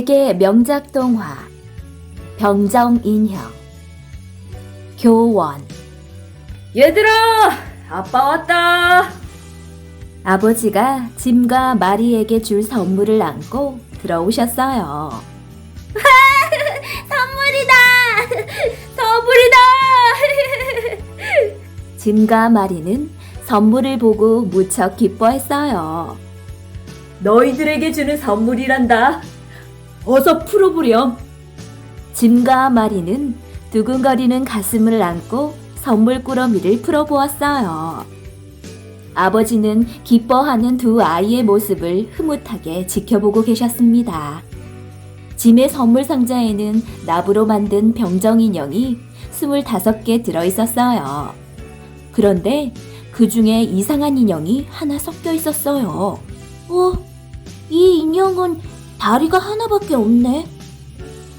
세계 명작 동화 병정인형 교원. 얘들아 아빠 왔다. 아버지가 짐과 마리에게 줄 선물을 안고 들어오셨어요. 선물이다! 선물이다! 짐과 마리는 선물을 보고 무척 기뻐했어요. 너희들에게 주는 선물이란다. 어서 풀어보렴. 짐과 마리는 두근거리는 가슴을 안고 선물 꾸러미를 풀어보았어요. 아버지는 기뻐하는 두 아이의 모습을 흐뭇하게 지켜보고 계셨습니다. 짐의 선물 상자에는 나부로 만든 병정 인형이 25개 들어 있었어요. 그런데 그 중에 이상한 인형이 하나 섞여 있었어요. 어, 이 인형은 다리가 하나밖에 없네.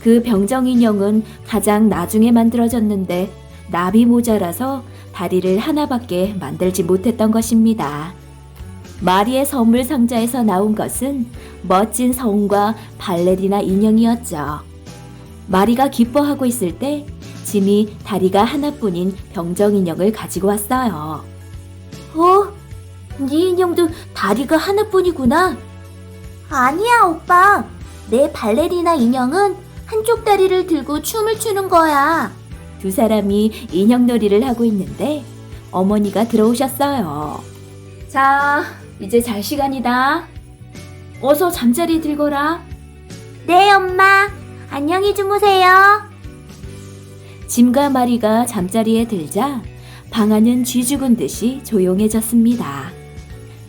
그 병정 인형은 가장 나중에 만들어졌는데 납이 모자라서 다리를 하나밖에 만들지 못했던 것입니다. 마리의 선물 상자에서 나온 것은 멋진 성과 발레리나 인형이었죠. 마리가 기뻐하고 있을 때 짐이 다리가 하나뿐인 병정 인형을 가지고 왔어요. 어? 네 인형도 다리가 하나뿐이구나. 아니야, 오빠. 내 발레리나 인형은 한쪽 다리를 들고 춤을 추는 거야. 두 사람이 인형놀이를 하고 있는데 어머니가 들어오셨어요. 자, 이제 잘 시간이다. 어서 잠자리 들거라. 네, 엄마. 안녕히 주무세요. 짐과 마리가 잠자리에 들자 방 안은 쥐 죽은 듯이 조용해졌습니다.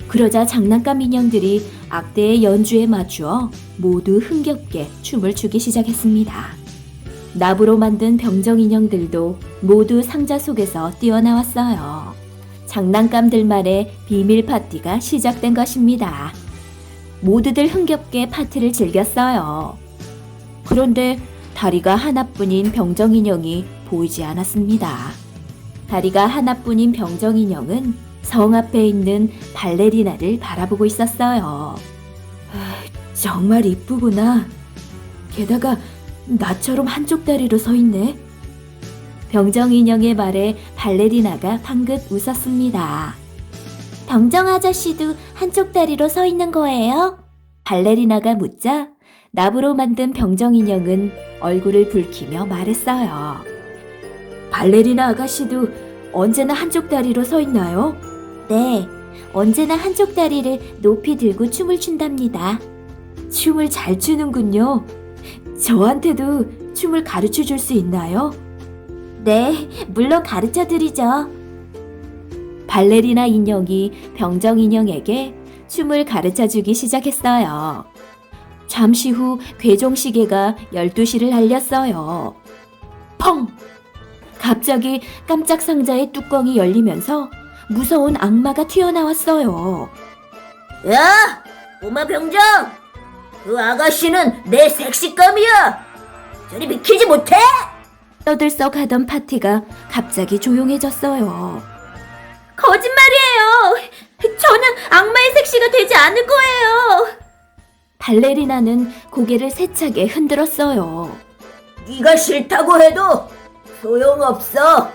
그러자 장난감 인형들이 악대의 연주에 맞추어 모두 흥겹게 춤을 추기 시작했습니다. 나부로 만든 병정 인형들도 모두 상자 속에서 뛰어나왔어요. 장난감들만의 비밀 파티가 시작된 것입니다. 모두들 흥겹게 파티를 즐겼어요. 그런데 다리가 하나뿐인 병정 인형이 보이지 않았습니다. 다리가 하나뿐인 병정 인형은 성 앞에 있는 발레리나를 바라보고 있었어요. 아, 정말 이쁘구나. 게다가 나처럼 한쪽 다리로 서 있네. 병정 인형의 말에 발레리나가 방긋 웃었습니다. 병정 아저씨도 한쪽 다리로 서 있는 거예요? 발레리나가 묻자 나부로 만든 병정 인형은 얼굴을 붉히며 말했어요. 발레리나 아가씨도 언제나 한쪽 다리로 서 있나요? 네, 언제나 한쪽 다리를 높이 들고 춤을 춘답니다. 춤을 잘 추는군요. 저한테도 춤을 가르쳐 줄 수 있나요? 네, 물론 가르쳐 드리죠. 발레리나 인형이 병정 인형에게 춤을 가르쳐 주기 시작했어요. 잠시 후 괴종 시계가 12시를 알렸어요. 펑! 갑자기 깜짝 상자의 뚜껑이 열리면서 무서운 악마가 튀어나왔어요. 야! 꼬마 병장! 그 아가씨는 내 섹시감이야! 저리 비키지 못해! 떠들썩 하던 파티가 갑자기 조용해졌어요. 거짓말이에요! 저는 악마의 섹시가 되지 않을 거예요! 발레리나는 고개를 세차게 흔들었어요. 네가 싫다고 해도 소용없어!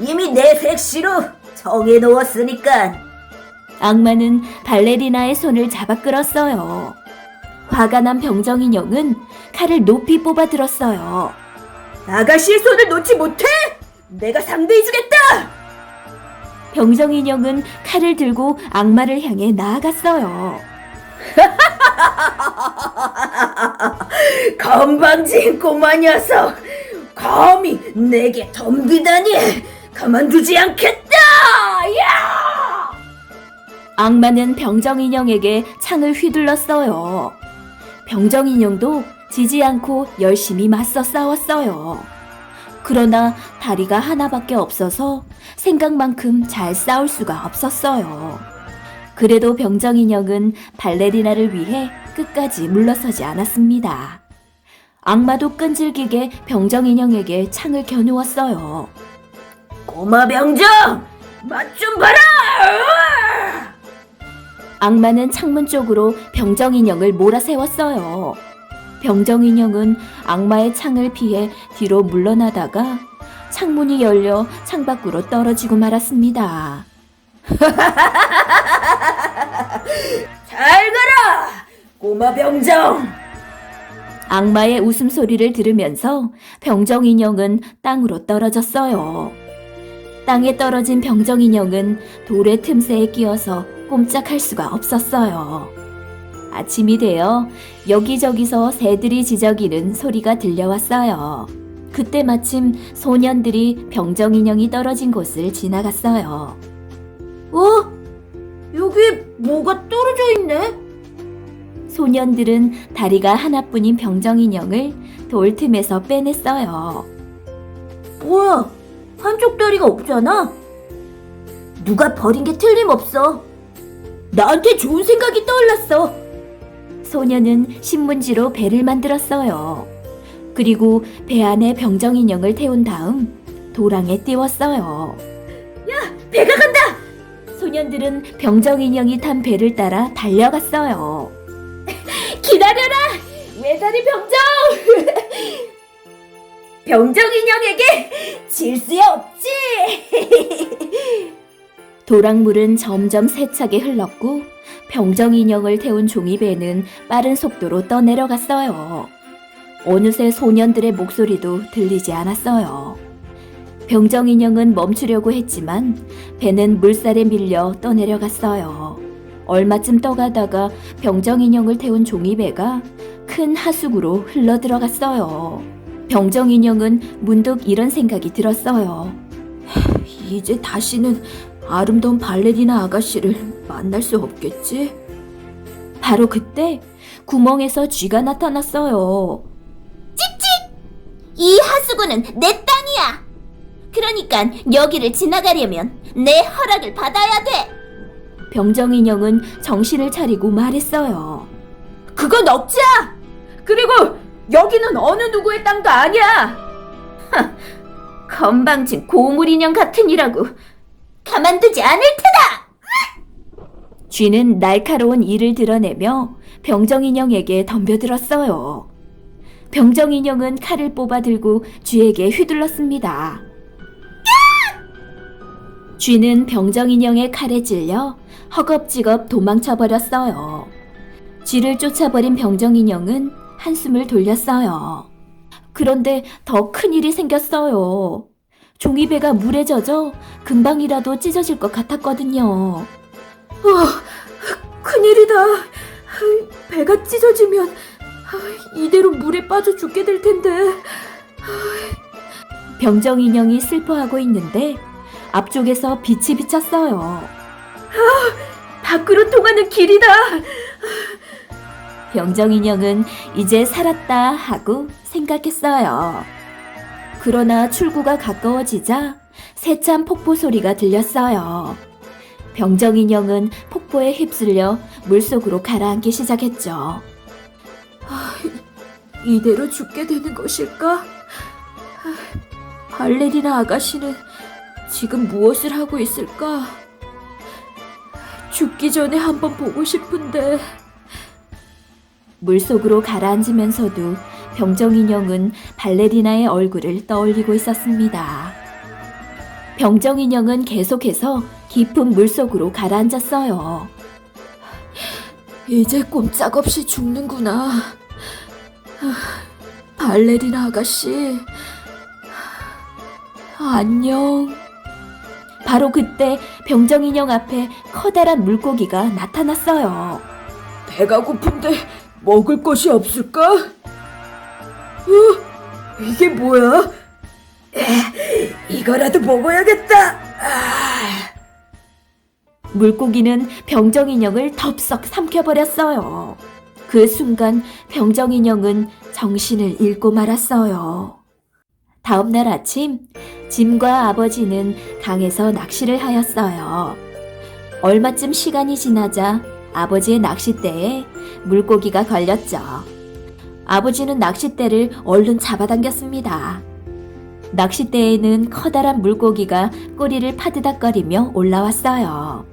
이미 내 섹시로 정해놓았으니까! 악마는 발레리나의 손을 잡아 끌었어요. 화가 난 병정 인형은 칼을 높이 뽑아 들었어요. 아가씨의 손을 놓지 못해! 내가 상대해주겠다! 병정 인형은 칼을 들고 악마를 향해 나아갔어요. 건방진 꼬마 녀석! 감히 내게 덤비다니! 가만두지 않겠다! 야! 악마는 병정 인형에게 창을 휘둘렀어요. 병정 인형도 지지 않고 열심히 맞서 싸웠어요. 그러나 다리가 하나밖에 없어서 생각만큼 잘 싸울 수가 없었어요. 그래도 병정 인형은 발레리나를 위해 끝까지 물러서지 않았습니다. 악마도 끈질기게 병정 인형에게 창을 겨누었어요. 꼬마 병장! 맛좀 봐라! 악마는 창문 쪽으로 병정 인형을 몰아세웠어요. 병정 인형은 악마의 창을 피해 뒤로 물러나다가 창문이 열려 창밖으로 떨어지고 말았습니다. 잘 가라! 꼬마 병정! 악마의 웃음소리를 들으면서 병정 인형은 땅으로 떨어졌어요. 땅에 떨어진 병정 인형은 돌의 틈새에 끼어서 꼼짝할 수가 없었어요. 아침이 되어 여기저기서 새들이 지저귀는 소리가 들려왔어요. 그때 마침 소년들이 병정 인형이 떨어진 곳을 지나갔어요. 어? 여기 뭐가 떨어져 있네? 소년들은 다리가 하나뿐인 병정 인형을 돌 틈에서 빼냈어요. 뭐야? 한쪽 다리가 없잖아? 누가 버린 게 틀림없어. 나한테 좋은 생각이 떠올랐어. 소녀는 신문지로 배를 만들었어요. 그리고 배 안에 병정 인형을 태운 다음 도랑에 띄웠어요. 배가 간다! 소년들은 병정 인형이 탄 배를 따라 달려갔어요. 기다려라! 외다리 병정! 병정 인형에게 질 수 없지! 도랑물은 점점 세차게 흘렀고 병정 인형을 태운 종이배는 빠른 속도로 떠내려갔어요. 어느새 소년들의 목소리도 들리지 않았어요. 병정 인형은 멈추려고 했지만 배는 물살에 밀려 떠내려갔어요. 얼마쯤 떠가다가 병정 인형을 태운 종이배가 큰 하수구로 흘러 들어갔어요. 병정 인형은 문득 이런 생각이 들었어요. 이제 다시는 아름다운 발레리나 아가씨를 만날 수 없겠지? 바로 그때 구멍에서 쥐가 나타났어요. 이 하수구는 내 땅이야. 그러니까 여기를 지나가려면 내 허락을 받아야 돼. 병정 인형은 정신을 차리고 말했어요. 그건 억지야! 그리고 여기는 어느 누구의 땅도 아니야! 하, 건방진 고물 인형 같으니라고. 가만두지 않을 테다. 쥐는 날카로운 이를 드러내며 병정 인형에게 덤벼들었어요. 병정 인형은 칼을 뽑아 들고 쥐에게 휘둘렀습니다. 쥐는 병정 인형의 칼에 찔려 허겁지겁 도망쳐 버렸어요. 쥐를 쫓아버린 병정 인형은 한숨을 돌렸어요. 그런데 더 큰 일이 생겼어요. 종이배가 물에 젖어 금방이라도 찢어질 것 같았거든요. 어, 큰일이다. 배가 찢어지면 이대로 물에 빠져 죽게 될 텐데. 병정 인형이 슬퍼하고 있는데 앞쪽에서 빛이 비쳤어요. 밖으로 통하는 길이다. 병정 인형은 이제 살았다 하고 생각했어요. 그러나 출구가 가까워지자 세찬 폭포 소리가 들렸어요. 병정 인형은 폭포에 휩쓸려 물속으로 가라앉기 시작했죠. 이대로 죽게 되는 것일까? 발레리나 아가씨는 지금 무엇을 하고 있을까? 죽기 전에 한번 보고 싶은데. 물속으로 가라앉으면서도 병정 인형은 발레리나의 얼굴을 떠올리고 있었습니다. 병정 인형은 계속해서 깊은 물속으로 가라앉았어요. 이제 꼼짝없이 죽는구나. 아, 발레리나 아가씨. 안녕. 바로 그때 병정 인형 앞에 커다란 물고기가 나타났어요. 배가 고픈데 먹을 것이 없을까? 어? 이게 뭐야? 에, 이거라도 먹어야겠다. 아, 물고기는 병정 인형을 덥석 삼켜버렸어요. 그 순간 병정 인형은 정신을 잃고 말았어요. 다음 날 아침, 짐과 아버지는 강에서 낚시를 하였어요. 얼마쯤 시간이 지나자 아버지의 낚싯대에 물고기가 걸렸죠. 아버지는 낚싯대를 얼른 잡아당겼습니다. 낚싯대에는 커다란 물고기가 꼬리를 파드닥거리며 올라왔어요.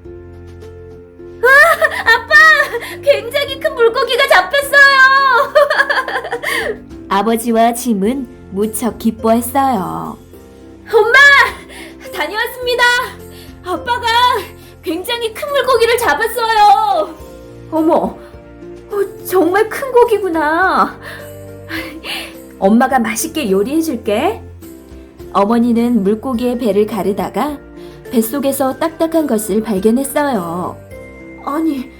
굉장히 큰 물고기가 잡혔어요. 아버지와 짐은 무척 기뻐했어요. 다녀왔습니다. 아빠가 굉장히 큰 물고기를 잡았어요. 어머, 어, 정말 큰 고기구나. 엄마가 맛있게 요리해 줄게. 어머니는 물고기의 배를 가르다가 뱃속에서 딱딱한 것을 발견했어요. 아니,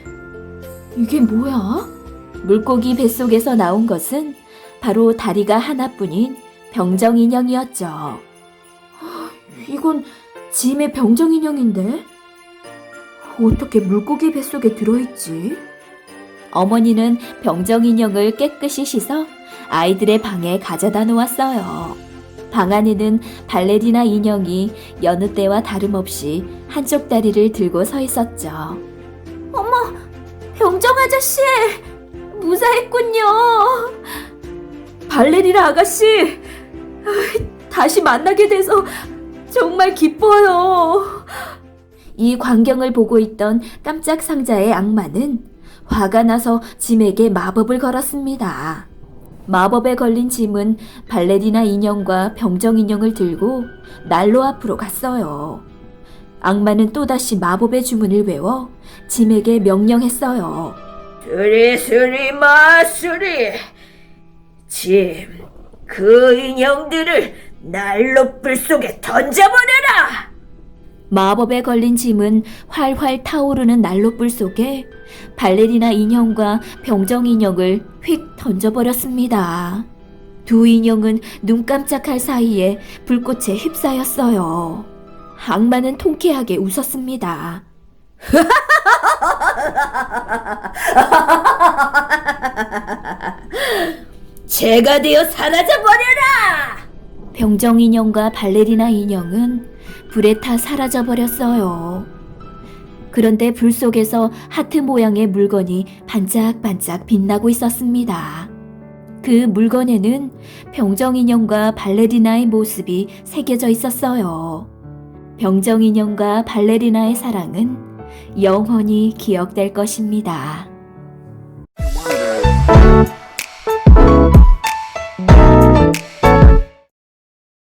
이게 뭐야? 물고기 뱃속에서 나온 것은 바로 다리가 하나뿐인 병정 인형이었죠. 이건 짐의 병정 인형인데? 어떻게 물고기 뱃속에 들어있지? 어머니는 병정 인형을 깨끗이 씻어 아이들의 방에 가져다 놓았어요. 방 안에는 발레리나 인형이 여느 때와 다름없이 한쪽 다리를 들고 서 있었죠. 병정 아저씨! 무사했군요. 발레리나 아가씨! 아, 다시 만나게 돼서 정말 기뻐요. 이 광경을 보고 있던 깜짝 상자의 악마는 화가 나서 짐에게 마법을 걸었습니다. 마법에 걸린 짐은 발레리나 인형과 병정 인형을 들고 난로 앞으로 갔어요. 악마는 또다시 마법의 주문을 외워 짐에게 명령했어요. 수리 수리 마수리 짐, 그 인형들을 난로불 속에 던져버려라! 마법에 걸린 짐은 활활 타오르는 난로불 속에 발레리나 인형과 병정 인형을 휙 던져버렸습니다. 두 인형은 눈 깜짝할 사이에 불꽃에 휩싸였어요. 악마는 통쾌하게 웃었습니다. 제가 되어 사라져 버려라! 병정 인형과 발레리나 인형은 불에 타 사라져 버렸어요. 그런데 불 속에서 하트 모양의 물건이 반짝반짝 빛나고 있었습니다. 그 물건에는 병정 인형과 발레리나의 모습이 새겨져 있었어요. 병정 인형과 발레리나의 사랑은 영원히 기억될 것입니다.